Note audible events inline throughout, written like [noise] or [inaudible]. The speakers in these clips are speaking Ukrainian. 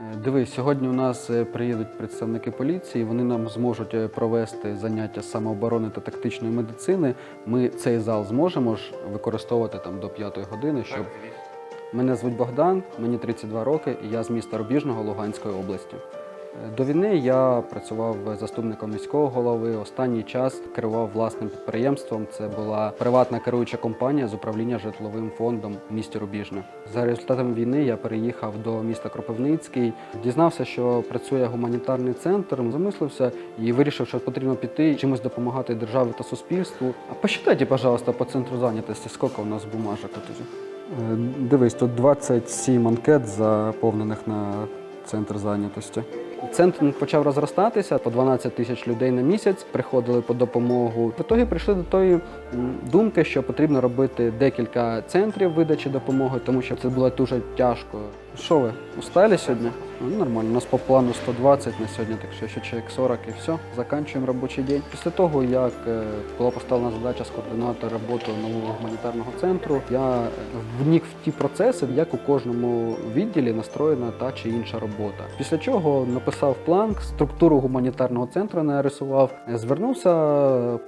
Е, Дивись, сьогодні у нас е, приїдуть представники поліції. Вони нам зможуть е, провести заняття з самооборони та тактичної медицини. Ми цей зал зможемо ж використовувати там до п'ятої години. Щоб мене звуть Богдан, мені 32 роки, і я з міста Рубіжного Луганської області. До війни я працював заступником міського голови. Останній час керував власним підприємством. Це була приватна керуюча компанія з управління житловим фондом в місті Рубіжне. За результатами війни я переїхав до міста Кропивницький. Дізнався, що працює гуманітарний центр. Замислився і вирішив, що потрібно піти чимось допомагати державі та суспільству. А посчитайте, пожалуйста, по центру зайнятості, скільки у нас бумажок тут. Е, Дивись, тут 27 анкет заповнених на центр зайнятості. Центр почав розростатися по 12 тисяч людей на місяць приходили по допомогу. В ітогі прийшли до тої думки, що потрібно робити декілька центрів видачі допомоги, тому що це було дуже тяжко. Що ви устали сьогодні? Ну, нормально. У нас по плану 120 на сьогодні, так що ще чоловік 40 і все. Заканчуємо робочий день. Після того, як е, була поставлена задача скоординувати роботу нового гуманітарного центру, я е, вник в ті процеси, як у кожному відділі настроєна та чи інша робота. Після чого написав план, структуру гуманітарного центру нарисував, е, звернувся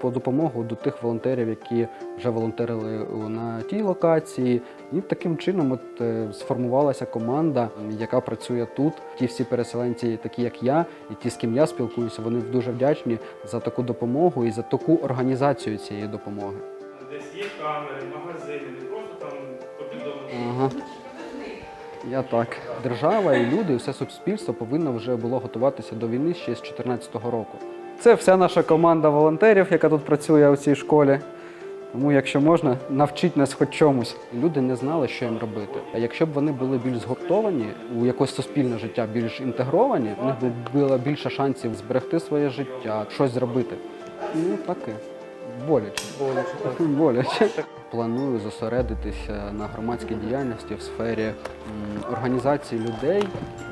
по допомогу до тих волонтерів, які вже волонтерили на тій локації. І таким чином от е, сформувалася команда, яка працює тут. Ті всі переселенці, такі як я, і ті, з ким я спілкуюся, вони дуже вдячні за таку допомогу і за таку організацію цієї допомоги. Десь є камери, магазини, не просто там повідомлення. Ага. Я так. Держава і люди, і все суспільство повинно вже було готуватися до війни ще з 2014 року. Це вся наша команда волонтерів, яка тут працює у цій школі. Тому, якщо можна, навчіть нас хоч чомусь. Люди не знали, що їм робити. А якщо б вони були більш згуртовані у якось суспільне життя, більш інтегровані, у них би було більше шансів зберегти своє життя, щось зробити. Ну таке. Боляче. Боляче. Боляче. Планую зосередитися на громадській діяльності в сфері організації людей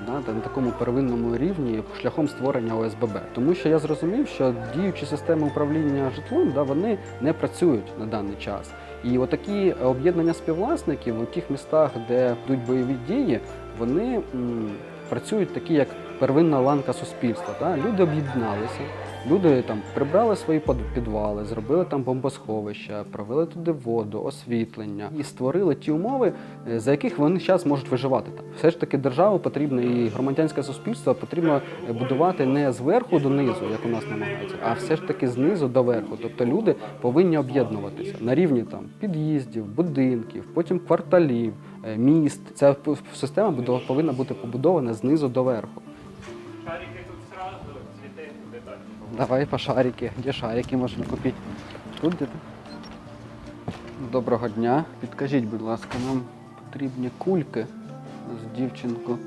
на такому первинному рівні шляхом створення ОСББ. Тому що я зрозумів, що діючі системи управління житлом вони не працюють на даний час. І отакі об'єднання співвласників у тих містах, де йдуть бойові дії, вони працюють такі, як первинна ланка суспільства. Да? Люди об'єдналися, люди там прибрали свої підвали, зробили там бомбосховища, провели туди воду, освітлення і створили ті умови, е, за яких вони зараз можуть виживати там. Все ж таки державу потрібно і громадянське суспільство потрібно е, будувати не зверху донизу, як у нас намагаються, а все ж таки знизу до верху. Тобто люди повинні об'єднуватися на рівні там під'їздів, будинків, потім кварталів, е, міст. Ця система повинна бути побудована знизу до верху. Давай по шарики. Де шарики можна купити? Тут де? Доброго дня. Підкажіть, будь ласка, нам потрібні кульки з дівчинку.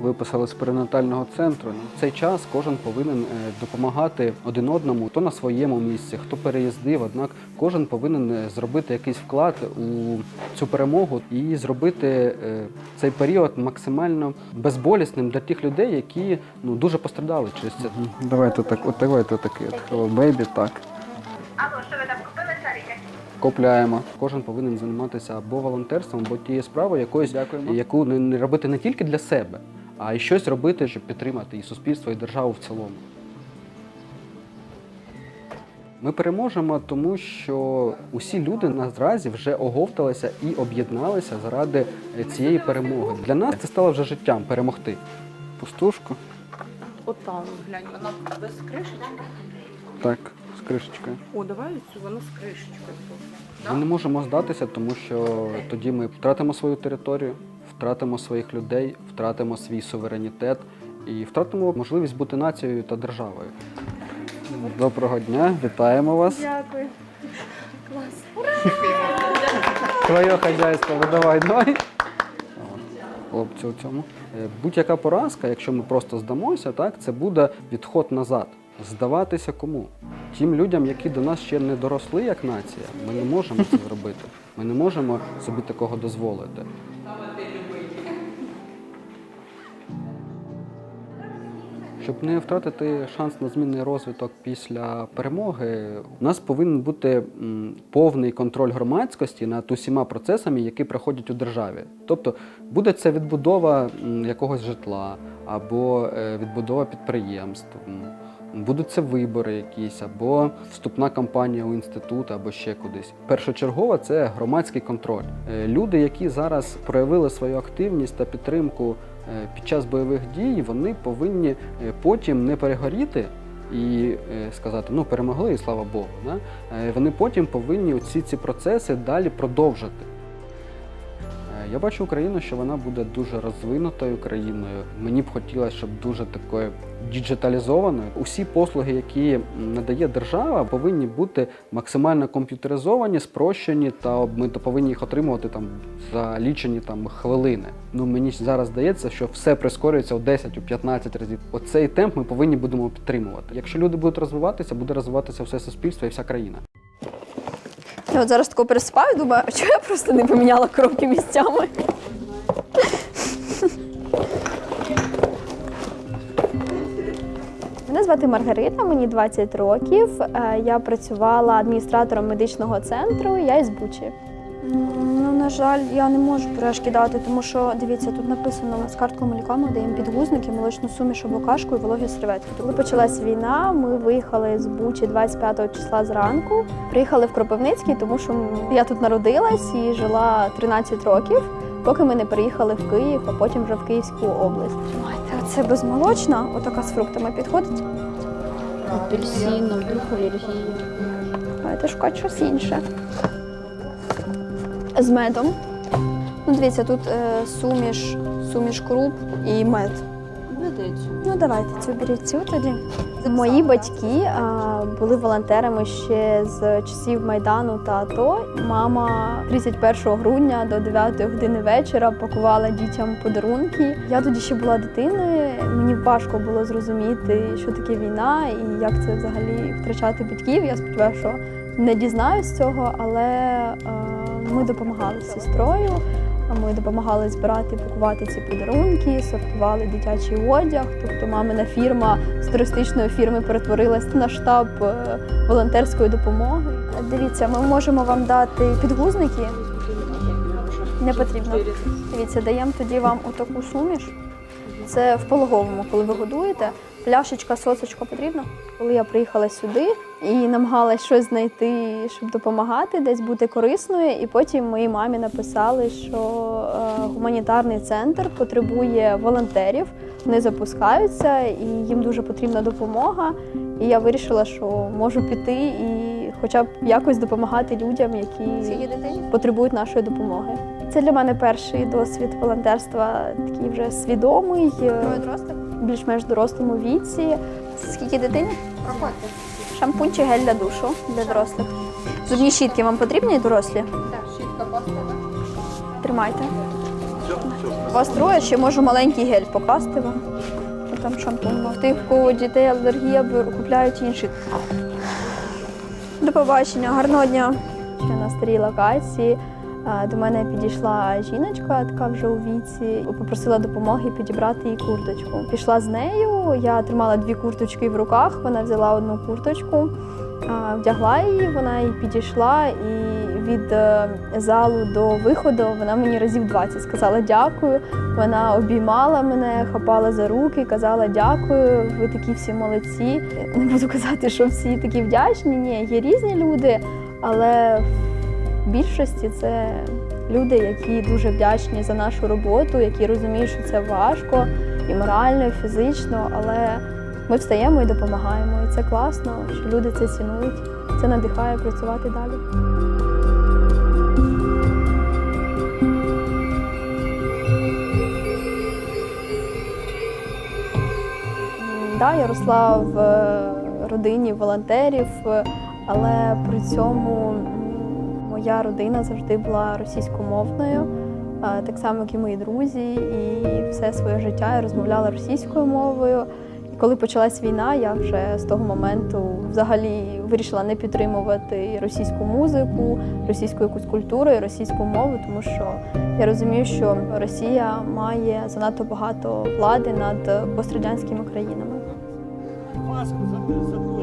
Виписали з перинатального центру. В цей час кожен повинен е, допомагати один одному, хто на своєму місці, хто переїздив. Однак кожен повинен е, зробити якийсь вклад у цю перемогу і зробити е, цей період максимально безболісним для тих людей, які ну дуже пострадали через це. Давайте так, от давайте Hello Baby, так. Алло, що ви там купили шарики? Купляємо. Кожен повинен займатися або волонтерством, або тією справою якоюсь, яку не, не робити не тільки для себе, а й щось робити, щоб підтримати і суспільство, і державу в цілому. Ми переможемо, тому що усі люди наразі вже оговталися і об'єдналися заради цієї перемоги. Для нас це стало вже життям перемогти. Пустушку, От там, глянь, вона без кришечки. так, з кришечкою. О, давай цю, вона з кришечкою. Ми не можемо здатися, тому що тоді ми втратимо свою територію, втратимо своїх людей, втратимо свій суверенітет і втратимо можливість бути нацією та державою. Доброго дня, вітаємо вас. Дякую. клас. Твоє хазяйство, видавай, давай. Хлопці у цьому. Е, Будь-яка поразка, якщо ми просто здамося, так, це буде відход назад. Здаватися кому? Тим людям, які до нас ще не доросли як нація, ми не можемо це зробити. Ми не можемо собі такого дозволити. Щоб не втратити шанс на змінний розвиток після перемоги, у нас повинен бути повний контроль громадськості над усіма процесами, які проходять у державі. Тобто буде це відбудова якогось житла або е, відбудова підприємств. Будуть це вибори якісь, або вступна кампанія у інститут, або ще кудись. Першочергово це громадський контроль. Е, Люди, які зараз проявили свою активність та підтримку під час бойових дій, вони повинні е, потім не перегоріти і е, сказати, ну перемогли, і слава Богу. Да? Е, Вони потім повинні ці ці процеси далі продовжити. Я бачу Україну, що вона буде дуже розвинутою країною. Мені б хотілося, щоб дуже такою діджиталізованою. Усі послуги, які надає держава, повинні бути максимально комп'ютеризовані, спрощені, та ми то повинні їх отримувати там за лічені там хвилини. Ну мені зараз здається, що все прискорюється у 10, у 15 разів. Оцей темп ми повинні будемо підтримувати. Якщо люди будуть розвиватися, буде розвиватися все суспільство і вся країна. Я от зараз тако переспаю, думаю, а чого я просто не поміняла коробки місцями? Мене звати Маргарита, мені 20 років. Е, Я працювала адміністратором медичного центру, я із Бучі. Ну, на жаль, я не можу пюрешки дати, тому що дивіться, тут написано з карткою молока ми даємо підгузники, молочну суміш або кашку і вологі серветки. Коли почалась війна, ми виїхали з Бучі 25 числа зранку. Приїхали в Кропивницький, тому що я тут народилась і жила 13 років, поки ми не переїхали в Київ, а потім вже в Київську область. Тримайте, оце безмолочна, отака з фруктами підходить. Апельсином, алергія. Давайте шукати щось інше. З медом. Ну, дивіться, тут е, суміш, суміш круп і мед. Ну, давайте цю беріть цю тоді. Мої батьки а, були волонтерами ще з часів Майдану та АТО. Мама 31 грудня до 9 години вечора пакувала дітям подарунки. Я тоді ще була дитиною. Мені важко було зрозуміти, що таке війна і як це взагалі втрачати батьків. Я сподіваюся, що не дізнаюсь цього, але е, ми допомагали з сестрою. Ми допомагали збирати і пакувати ці подарунки, сортували дитячий одяг. Тобто мамина фірма з туристичної фірми перетворилась на штаб е, волонтерської допомоги. Дивіться, ми можемо вам дати підгузники. Не потрібно. Дивіться, даємо тоді вам отаку суміш. Це в пологовому, коли ви годуєте. Пляшечка, сосочка потрібна. Коли я приїхала сюди і намагалась щось знайти, щоб допомагати, десь бути корисною. І потім моїй мамі написали, що е, гуманітарний центр потребує волонтерів. Вони запускаються і їм дуже потрібна допомога. І я вирішила, що можу піти і хоча б якось допомагати людям, які потребують нашої допомоги. Це для мене перший досвід волонтерства, такий вже свідомий, е, більш-менш дорослому віці. Скільки дитині? Проходьте. Шампунь чи гель для душу для дорослих. Зубні щітки вам потрібні дорослі? Так, щітка паста. Тримайте. У вас троє, ще можу маленький гель покласти вам. Там шампунь. В тих, в кого дітей алергія, купляють інші. До побачення, гарного дня. Ще на старій локації. До мене підійшла жіночка, така вже у віці, попросила допомоги підібрати їй курточку. Пішла з нею. Я тримала дві курточки в руках. Вона взяла одну курточку, вдягла її, вона їй підійшла, і від е, залу до виходу вона мені разів 20 сказала дякую. Вона обіймала мене, хапала за руки, казала дякую. Ви такі всі молодці. Не буду казати, що всі такі вдячні. Ні, є різні люди, але більшості це люди, які дуже вдячні за нашу роботу, які розуміють, що це важко і морально, і фізично, але ми встаємо і допомагаємо. І це класно, що люди це цінують. Це надихає працювати далі. Да, я росла в е, родині волонтерів, але при цьому моя родина завжди була російськомовною, так само, як і мої друзі, і все своє життя я розмовляла російською мовою. І коли почалась війна, я вже з того моменту взагалі вирішила не підтримувати російську музику, російську якусь культуру російську мову, тому що я розумію, що Росія має занадто багато влади над пострадянськими країнами.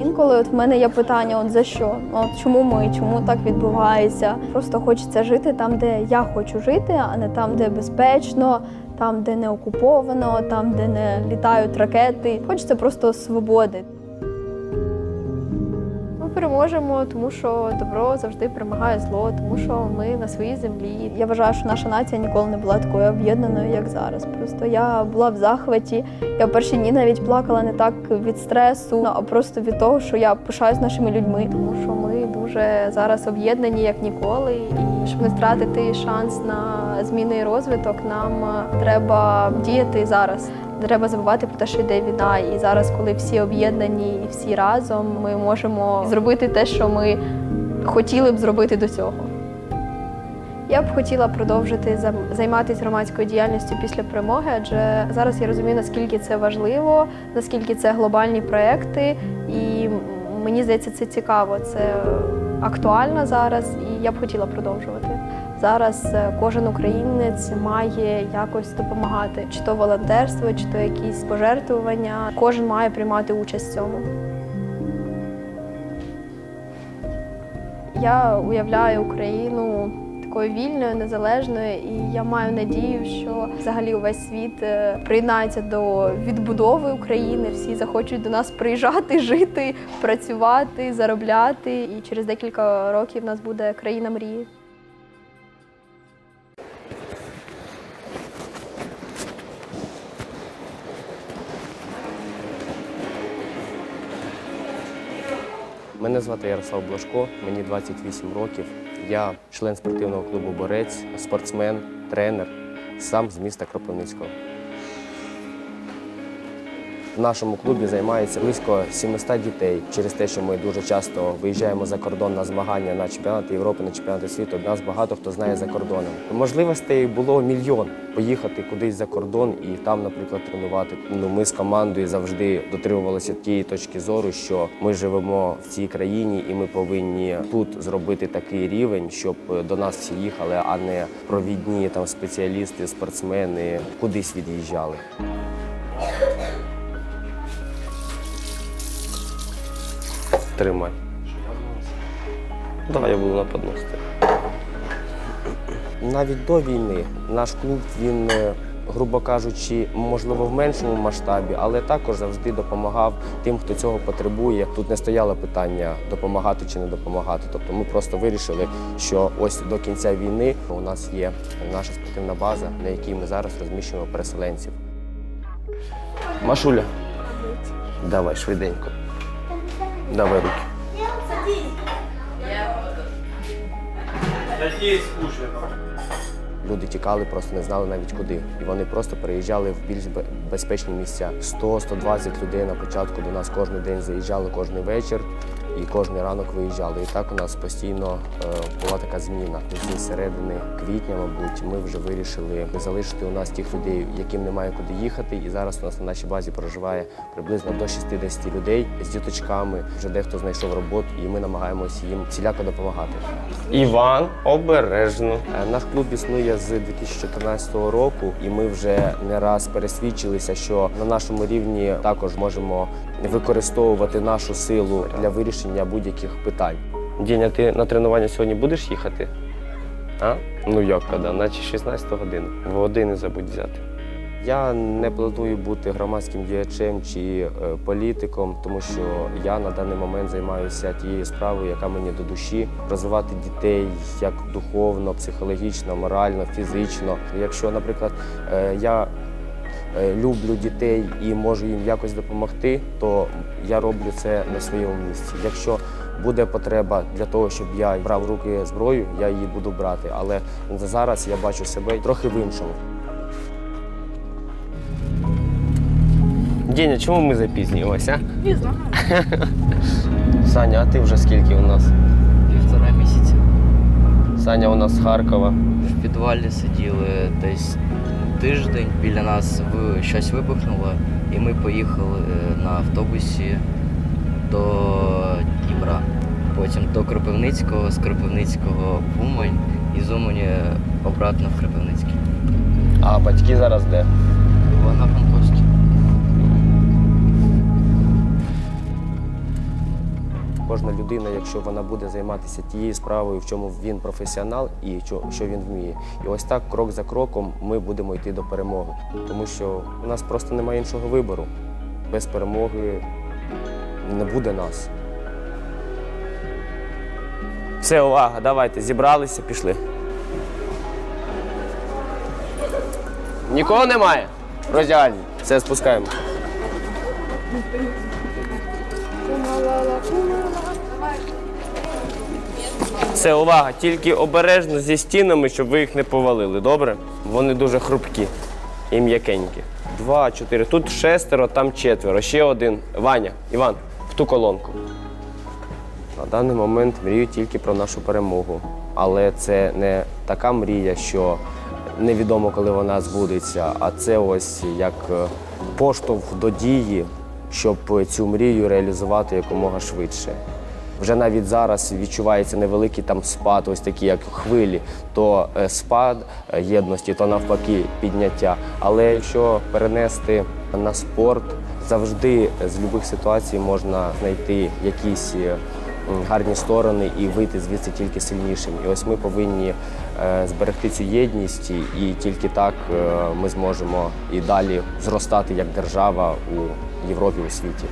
Інколи от в мене є питання: от за що? Ну, От чому ми? Чому так відбувається? Просто хочеться жити там, де я хочу жити, а не там, де безпечно, там, де не окуповано, там, де не літають ракети. Хочеться просто свободи. Переможемо, тому що добро завжди перемагає зло, тому що ми на своїй землі. Я вважаю, що наша нація ніколи не була такою об'єднаною, як зараз. Просто я була в захваті. Я в перші дні навіть плакала не так від стресу, а просто від того, що я пишаюсь нашими людьми, тому що ми дуже зараз об'єднані як ніколи. І щоб не втратити шанс на зміни і розвиток, нам треба діяти зараз. Треба забувати про те, що йде війна. І зараз, коли всі об'єднані і всі разом, ми можемо зробити те, що ми хотіли б зробити до цього. Я б хотіла продовжити займатися громадською діяльністю після перемоги, адже зараз я розумію, наскільки це важливо, наскільки це глобальні проекти, і мені здається, це цікаво, це актуально зараз, і я б хотіла продовжувати. Зараз е, кожен українець має якось допомагати, чи то волонтерство, чи то якісь пожертвування. Кожен має приймати участь в цьому. Я уявляю Україну такою вільною, незалежною, і я маю надію, що взагалі увесь світ е, приєднається до відбудови України. Всі захочуть до нас приїжджати, [laughs] жити, працювати, заробляти. І через декілька років в нас буде країна мрії. Мене звати Ярослав Блажко, мені 28 років. Я член спортивного клубу Борець, спортсмен, тренер, сам з міста Кропивницького. В нашому клубі займається близько 700 дітей. Через те, що ми дуже часто виїжджаємо за кордон на змагання на чемпіонати Європи, на чемпіонати світу. Нас багато хто знає за кордоном. Можливостей було мільйон поїхати кудись за кордон і там, наприклад, тренувати. Ну ми з командою завжди дотримувалися тієї точки зору, що ми живемо в цій країні, і ми повинні тут зробити такий рівень, щоб до нас всі їхали, а не провідні там спеціалісти, спортсмени кудись від'їжджали. Тримай. Давай я буду на подносити. Навіть до війни наш клуб він, е, грубо кажучи, можливо, в меншому масштабі, але також завжди допомагав тим, хто цього потребує. Тут не стояло питання допомагати чи не допомагати. Тобто ми просто вирішили, що ось до кінця війни у нас є наша спортивна база, на якій ми зараз розміщуємо переселенців. Машуля, давай швиденько. Давай руки. Люди тікали, просто не знали навіть куди. І вони просто переїжджали в більш безпечні місця. 100-120 людей на початку до нас кожен день заїжджали кожен вечір і кожен ранок виїжджали. І так у нас постійно е, була така зміна. З середини квітня, мабуть, ми вже вирішили залишити у нас тих людей, яким немає куди їхати. І зараз у нас на нашій базі проживає приблизно до 60 людей з діточками. Вже дехто знайшов роботу, і ми намагаємося їм всіляко допомагати. Іван, обережно. Е, Наш клуб існує з 2014 року, і ми вже не раз пересвідчилися, що на нашому рівні також можемо використовувати нашу силу для вирішення будь-яких питань. Діня, ти на тренування сьогодні будеш їхати? А? Ну як коли? Наче 16 годину. Води не забудь взяти. Я не планую бути громадським діячем чи е, політиком, тому що я на даний момент займаюся тією справою, яка мені до душі, розвивати дітей як духовно, психологічно, морально, фізично. Якщо, наприклад, е, я люблю дітей і можу їм якось допомогти, то я роблю це на своєму місці. Якщо буде потреба для того, щоб я брав руки зброю, я її буду брати. Але зараз я бачу себе трохи в іншому. Деня, чому ми запізнюємося? Пізно. [laughs] Саня, а ти вже скільки у нас? Півтора місяця. Саня у нас з Харкова. В підвалі сиділи десь тиждень, біля нас щось вибухнуло, і ми поїхали е, на автобусі до Дніпра. Потім до Кропивницького, з Кропивницького в Умань і з Умані обратно в Кропивницький. А батьки зараз де? Вона Кожна людина, якщо вона буде займатися тією справою, в чому він професіонал і що, він вміє. І ось так, крок за кроком, ми будемо йти до перемоги. Тому що у нас просто немає іншого вибору. Без перемоги не буде нас. Все, увага, давайте, зібралися, пішли. Нікого немає? Роздягальні. Все, спускаємо. Все, увага, тільки обережно зі стінами, щоб ви їх не повалили, добре? Вони дуже хрупкі і м'якенькі. Два, чотири. Тут шестеро, там четверо. Ще один. Ваня, Іван, в ту колонку. На даний момент мрію тільки про нашу перемогу. Але це не така мрія, що невідомо, коли вона збудеться, а це ось як е, поштовх до дії, щоб цю мрію реалізувати якомога швидше. Вже навіть зараз відчувається невеликий там спад, ось такі як хвилі, то е, спад е, єдності, то навпаки підняття. Але якщо перенести на спорт, завжди з будь-яких ситуацій можна знайти якісь е, гарні сторони і вийти звідси тільки сильнішим. І ось ми повинні е, зберегти цю єдність, і- тільки так е, ми зможемо і далі зростати як держава у Європі, у світі.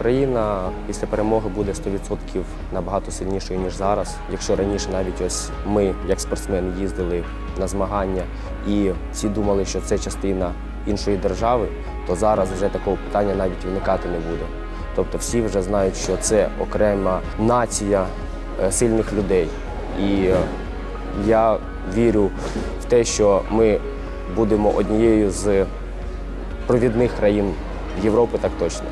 Україна після перемоги буде 100% набагато сильнішою, ніж зараз. Якщо раніше навіть ось ми, як спортсмени, їздили на змагання і всі думали, що це частина іншої держави, то зараз вже такого питання навіть виникати не буде. Тобто всі вже знають, що це окрема нація е, сильних людей. І я вірю в те, що ми будемо однією з провідних країн Європи, так точно.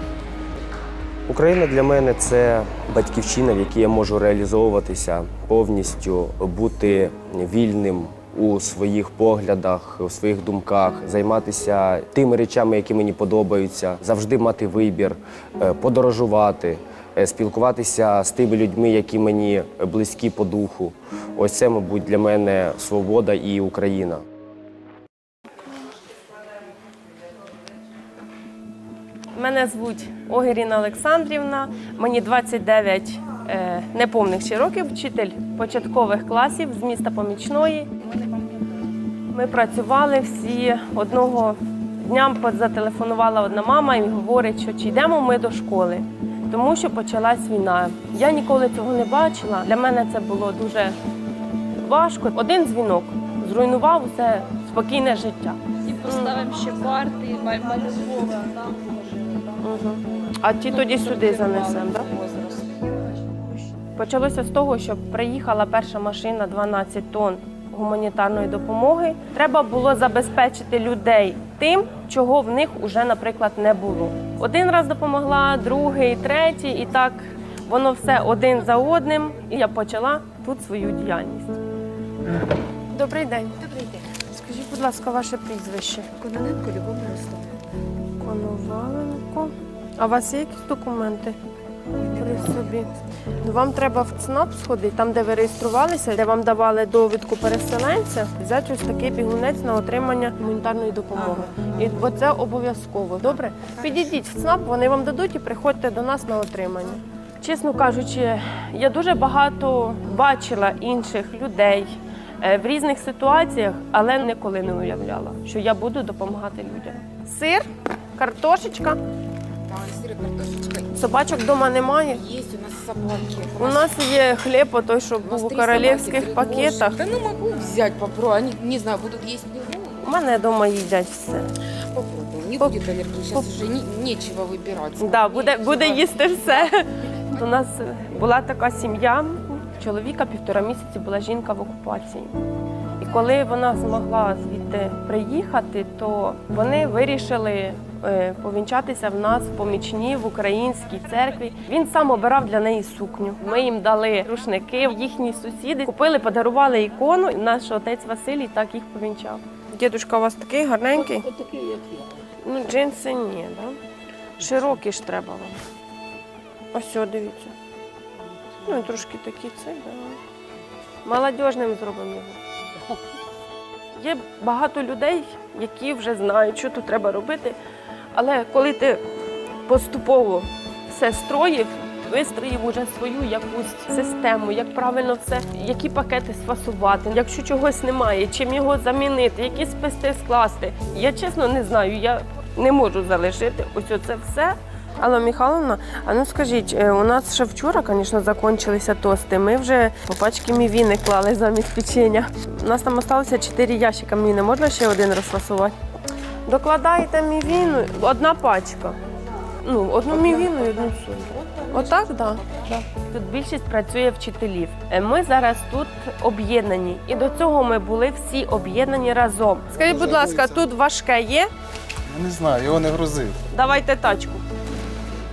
Україна для мене це батьківщина, в якій я можу реалізовуватися повністю, бути вільним у своїх поглядах, у своїх думках, займатися тими речами, які мені подобаються, завжди мати вибір, е, подорожувати, спілкуватися з тими людьми, які мені близькі по духу. Ось це, мабуть, для мене свобода і Україна. Мене звуть Огіріна Олександрівна, мені 29 е, неповних ще років, вчитель початкових класів з міста Помічної. Ми працювали всі одного дня зателефонувала одна мама і говорить, що чи йдемо ми до школи, тому що почалась війна. Я ніколи цього не бачила. Для мене це було дуже важко. Один дзвінок зруйнував усе спокійне життя. І поставимо ще парти, малювали. Угу. А ті тоді сюди занесемо, так? Почалося з того, що приїхала перша машина 12 тонн гуманітарної допомоги. Треба було забезпечити людей тим, чого в них уже, наприклад, не було. Один раз допомогла, другий, третій, і так воно все один за одним. І я почала тут свою діяльність. Добрий день. Добрий день. Скажіть, будь ласка, ваше прізвище. Кононенко Любов Мирославівна. Коноваленко. А у вас є якісь документи при собі? Ну, Вам треба в ЦНАП сходити, там, де ви реєструвалися, де вам давали довідку переселенця, взяти ось такий бігунець на отримання гуманітарної допомоги. І бо це обов'язково. Добре? Підійдіть в ЦНАП, вони вам дадуть і приходьте до нас на отримання. Чесно кажучи, я дуже багато бачила інших людей е, в різних ситуаціях, але ніколи не уявляла, що я буду допомагати людям. Сир, картошечка, Картошечка. собачок вдома немає. Есть у нас собаки. У нас є хліб, той, що був у королівських пакетах. Да ну могу взять, попробуй. Они, не знаю, будут есть не У мене вдома їдять все. Попробуем. Не. Сейчас поп- уже не- нечего выбирать. Да, буде, буде їсти все. У нас була така сім'я. Чоловіка півтора місяці була жінка в окупації. І коли вона змогла звідти приїхати, то вони вирішили повінчатися в нас в помічні в українській церкві. Він сам обирав для неї сукню. Ми їм дали рушники. Їхні сусіди купили, подарували ікону. І наш отець Василій так їх повінчав. Дідушка у вас такий гарненький? Такий, як я. Ну, джинси ні, да? Широкі ж треба вам. Ось, о, дивіться. Ну, трошки такі це, да. Молодіжним зробимо його. Є багато людей, які вже знають, що тут треба робити. Але коли ти поступово все строїв, вистроїв уже свою якусь систему, як правильно все, які пакети сфасувати, якщо чогось немає, чим його замінити, які списти скласти. Я чесно не знаю, я не можу залишити ось це все. Алла Михайловна, а ну скажіть, е, у нас ще вчора, звісно, закончилися тости. Ми вже по пачки мівіни клали замість печення. У нас там залишилося 4 ящика мівіни. Можна ще один розфасувати? Докладаєте мівіну, одна пачка. Ну, одну мівіну і одну сумку. Отак, так. Да. Да. Тут більшість працює вчителів. Е, Ми зараз тут об'єднані. І до цього ми були всі об'єднані разом. Скажіть, будь ласка, тут важке є? Я не знаю, його не грузив. Давайте тачку.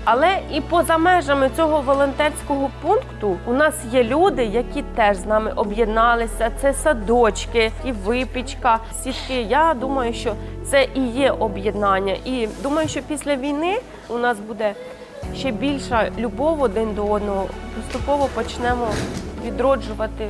Але і поза межами цього волонтерського пункту у нас є люди, які теж з нами об'єдналися. Це садочки і випічка, сітки. Я думаю, що це і є об'єднання. І думаю, що після війни у нас буде ще більша любов один до одного. Поступово почнемо відроджувати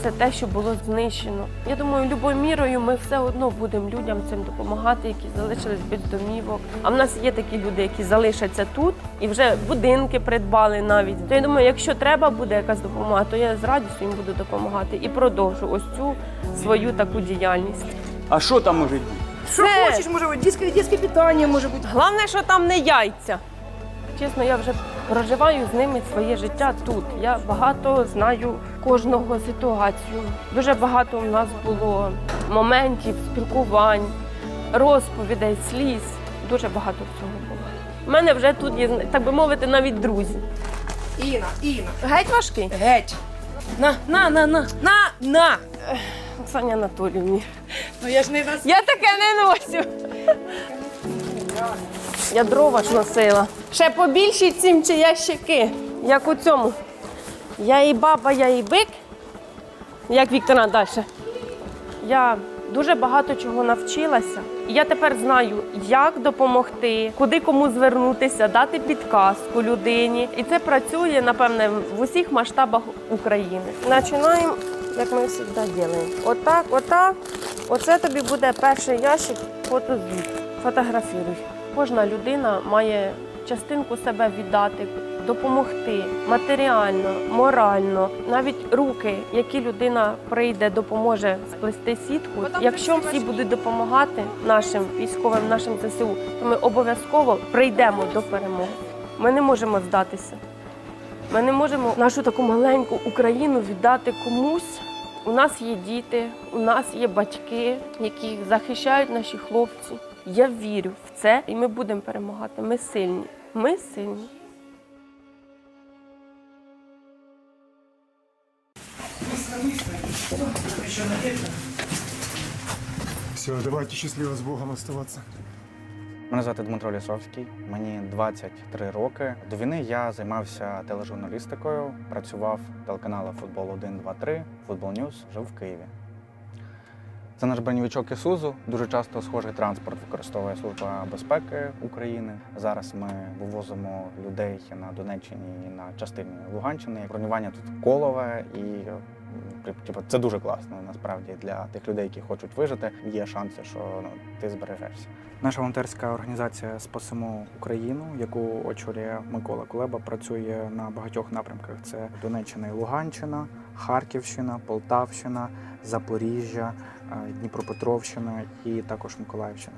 все те, що було знищено. Я думаю, любою мірою ми все одно будемо людям цим допомагати, які залишились без домівок. А в нас є такі люди, які залишаться тут і вже будинки придбали навіть. То я думаю, якщо треба буде якась допомога, то я з радістю їм буду допомагати і продовжу ось цю свою таку діяльність. А що там може бути? Що хочеш, може бути, дитяче питання може бути. Головне, що там не яйця. Чесно, я вже проживаю з ними своє життя тут. Я багато знаю кожного ситуацію. Дуже багато у нас було моментів, спілкувань, розповідей, сліз. Дуже багато всього було. У мене вже тут є, так би мовити, навіть друзі. Інна, Інна, Геть важкий? геть. На, на, на, на, на, на. Оксані Анатоліївні. Ну я ж не на Я таке не носю. Я дрова ж носила. Ще побільші цим чи ящики, як у цьому. Я і баба, я і бик. Як Віктора далі. Я дуже багато чого навчилася. І я тепер знаю, як допомогти, куди кому звернутися, дати підказку людині. І це працює, напевне, в усіх масштабах України. Починаємо, як ми завжди робимо. Отак, отак. Оце тобі буде перший ящик фотозвіт. Фотографіруй. Кожна людина має частинку себе віддати, допомогти матеріально, морально, навіть руки, які людина прийде, допоможе сплести сітку. Якщо всі будуть допомагати нашим військовим, нашим ЗСУ, то ми обов'язково прийдемо до перемоги. Ми не можемо здатися. Ми не можемо нашу таку маленьку Україну віддати комусь. У нас є діти, у нас є батьки, які захищають наші хлопці. Я вірю в це, і ми будемо перемагати. Ми сильні. Ми сильні. Все, давайте счастливо з Богом оставаться. Мене звати Дмитро Лісовський, мені 23 роки. До війни я займався тележурналістикою, працював телеканали Футбол 1, 2, 3, Футбол Ньюз, жив в Києві. Це наш броньовичок Ісузу. Дуже часто схожий транспорт використовує Служба безпеки України. Зараз ми вивозимо людей на Донеччині і на частині Луганщини. Бронювання тут колове і типу, це дуже класно насправді для тих людей, які хочуть вижити. Є шанси, що ну, ти збережешся. Наша волонтерська організація Спасимо Україну, яку очолює Микола Кулеба, працює на багатьох напрямках: це Донеччина і Луганщина, Харківщина, Полтавщина, Запоріжжя, Дніпропетровщина і також Миколаївщина.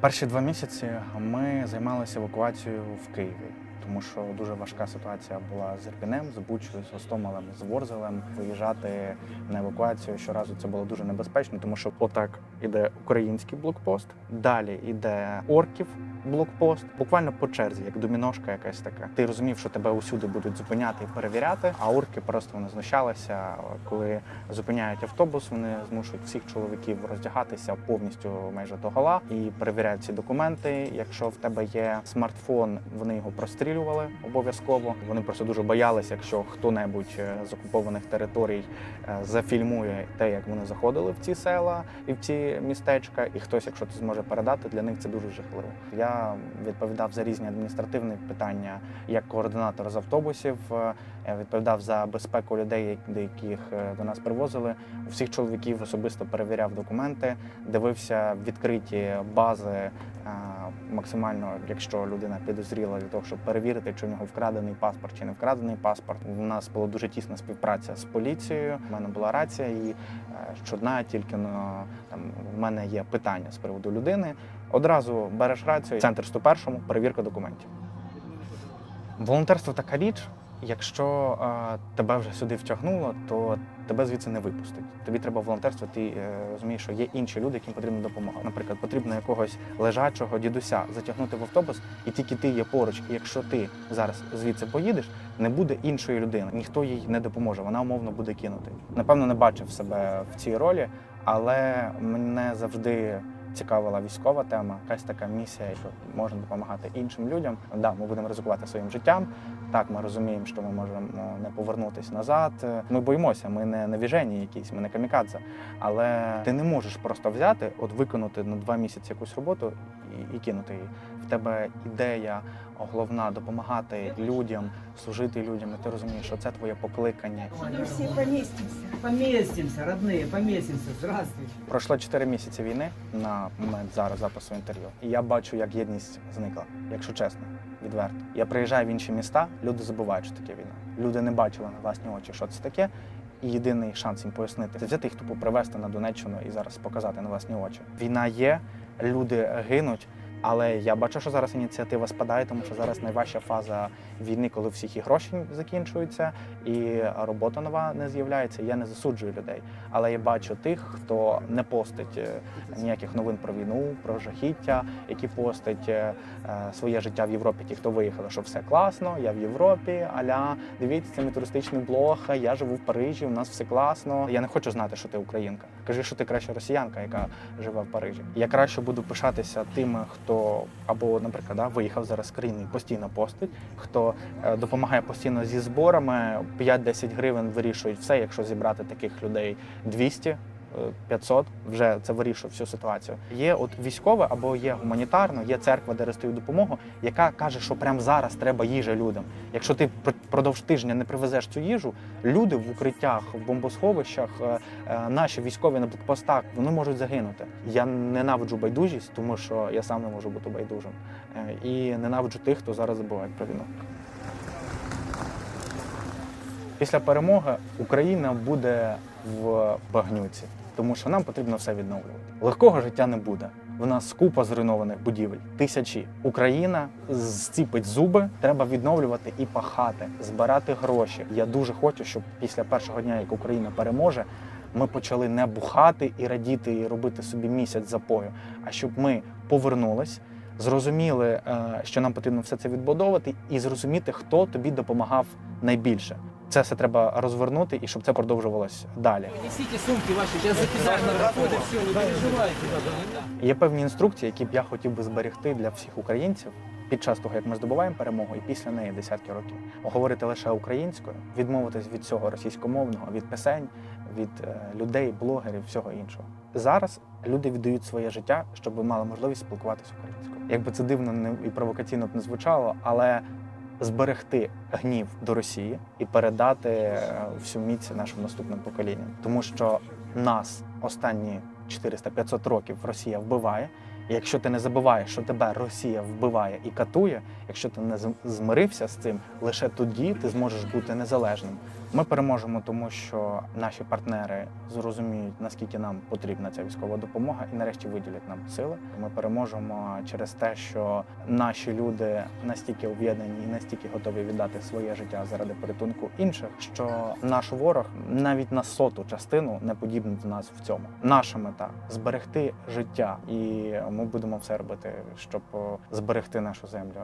Перші два місяці ми займалися евакуацією в Києві, тому що дуже важка ситуація була з Ірпінем, з Бучою, з Гостомелем, з Ворзелем. Виїжджати на евакуацію щоразу це було дуже небезпечно, тому що отак іде український блокпост, далі іде орків блокпост, буквально по черзі, як доміношка якась така. Ти розумів, що тебе усюди будуть зупиняти і перевіряти, а орки просто вони знущалися. Коли зупиняють автобус, вони змушують всіх чоловіків роздягатися повністю майже до гола і перевіряють ці документи. Якщо в тебе є смартфон, вони його прострілюють. Обстрілювали обов'язково. Вони просто дуже боялися, якщо хто-небудь е, з окупованих територій е, зафільмує те, як вони заходили в ці села і в ці містечка, і хтось, якщо це зможе передати, для них це дуже жахливо. Я відповідав за різні адміністративні питання як координатор з автобусів, е, відповідав за безпеку людей, яких до нас привозили. У всіх чоловіків особисто перевіряв документи, дивився відкриті бази максимально, якщо людина підозріла для того, щоб перевірити, чи в нього вкрадений паспорт чи не вкрадений паспорт. У нас була дуже тісна співпраця з поліцією. У мене була рація, і щодна, щодня тільки на там в мене є питання з приводу людини. Одразу береш рацію, центр 101, перевірка документів. Волонтерство така річ. Якщо е, тебе вже сюди втягнуло, то тебе звідси не випустить. Тобі треба волонтерство, ти е, розумієш, що є інші люди, яким потрібна допомога. Наприклад, потрібно якогось лежачого дідуся затягнути в автобус, і тільки ти є поруч. І якщо ти зараз звідси поїдеш, не буде іншої людини, ніхто їй не допоможе. Вона умовно буде кинути. Напевно, не бачив себе в цій ролі, але мене завжди цікавила військова тема, якась така місія, що можна допомагати іншим людям. Да, ми будемо ризикувати своїм життям. Так, ми розуміємо, що ми можемо не повернутися назад. Ми боїмося, ми не навіжені якісь, ми не камікадзе. Але ти не можеш просто взяти, от виконати на два місяці якусь роботу і, і кинути її. В тебе ідея головна допомагати людям, служити людям. І ти розумієш, що це твоє покликання. Мы все поместимся. Поместимся, родные, поместимся. Здравствуйте. Пройшло 4 місяці війни на момент зараз запису інтерв'ю. І я бачу, як єдність зникла, якщо чесно, відверто. Я приїжджаю в інші міста, люди забувають, що таке війна. Люди не бачили на власні очі, що це таке. І єдиний шанс їм пояснити це взяти їх тупо привезти на Донеччину і зараз показати на власні очі. Війна є, люди гинуть. Але я бачу, що зараз ініціатива спадає, тому що зараз найважча фаза війни, коли всіх і гроші закінчуються, і робота нова не з'являється. Я не засуджую людей. Але я бачу тих, хто не постить е, ніяких новин про війну, про жахіття, які постить е, е, своє життя в Європі. Ті, хто виїхали, що все класно, я в Європі, аля дивіться, це мій туристичний блог, я живу в Парижі, у нас все класно. Я не хочу знати, що ти українка. Кажи, що ти краща росіянка, яка живе в Парижі. Я краще буду пишатися тими, хто або, наприклад, да, виїхав зараз з країни, і постійно постить, хто е, допомагає постійно зі зборами. 5-10 гривень вирішують все. Якщо зібрати таких людей 200, е, 500, вже це вирішує всю ситуацію. Є от військове або є гуманітарно, є церква, де роздають допомогу, яка каже, що прямо зараз треба їжа людям. Якщо ти пр- продовж тижня не привезеш цю їжу, люди в укриттях, в бомбосховищах, е, е, наші військові на блокпостах, вони можуть загинути. Я ненавиджу байдужість, тому що я сам не можу бути байдужим. Е, І ненавиджу тих, хто зараз забуває про війну. Після перемоги Україна буде в багнюці, тому що нам потрібно все відновлювати. Легкого життя не буде. В нас купа зруйнованих будівель, тисячі. Україна зціпить зуби, треба відновлювати і пахати, збирати гроші. Я дуже хочу, щоб після першого дня, як Україна переможе, ми почали не бухати і радіти, і робити собі місяць запою, а щоб ми повернулись. Зрозуміли, е, що нам потрібно все це відбудовувати, і зрозуміти, хто тобі допомагав найбільше. Це все треба розвернути і щоб це продовжувалось далі. Несите сумки ваши, сейчас закидаю на проходы, все, не переживайте. Є певні інструкції, які б я хотів би зберегти для всіх українців під час того, як ми здобуваємо перемогу, і після неї десятки років. Говорити лише українською, відмовитись від цього російськомовного, від пісень, від е, людей, блогерів, всього іншого. Зараз люди віддають своє життя, щоб мали можливість спілкуватися українською. Якби це дивно не і провокаційно б не звучало, але зберегти гнів до Росії і передати е, всю міць нашим наступним поколінням, тому що нас останні 400-500 років Росія вбиває. І якщо ти не забуваєш, що тебе Росія вбиває і катує, якщо ти не змирився з цим, лише тоді ти зможеш бути незалежним. Ми переможемо, тому що наші партнери зрозуміють, наскільки нам потрібна ця військова допомога, і нарешті виділять нам сили. Ми переможемо через те, що наші люди настільки об'єднані і настільки готові віддати своє життя заради порятунку інших, що наш ворог навіть на соту частину не подібний до нас в цьому. Наша мета зберегти життя, і ми будемо все робити, щоб зберегти нашу землю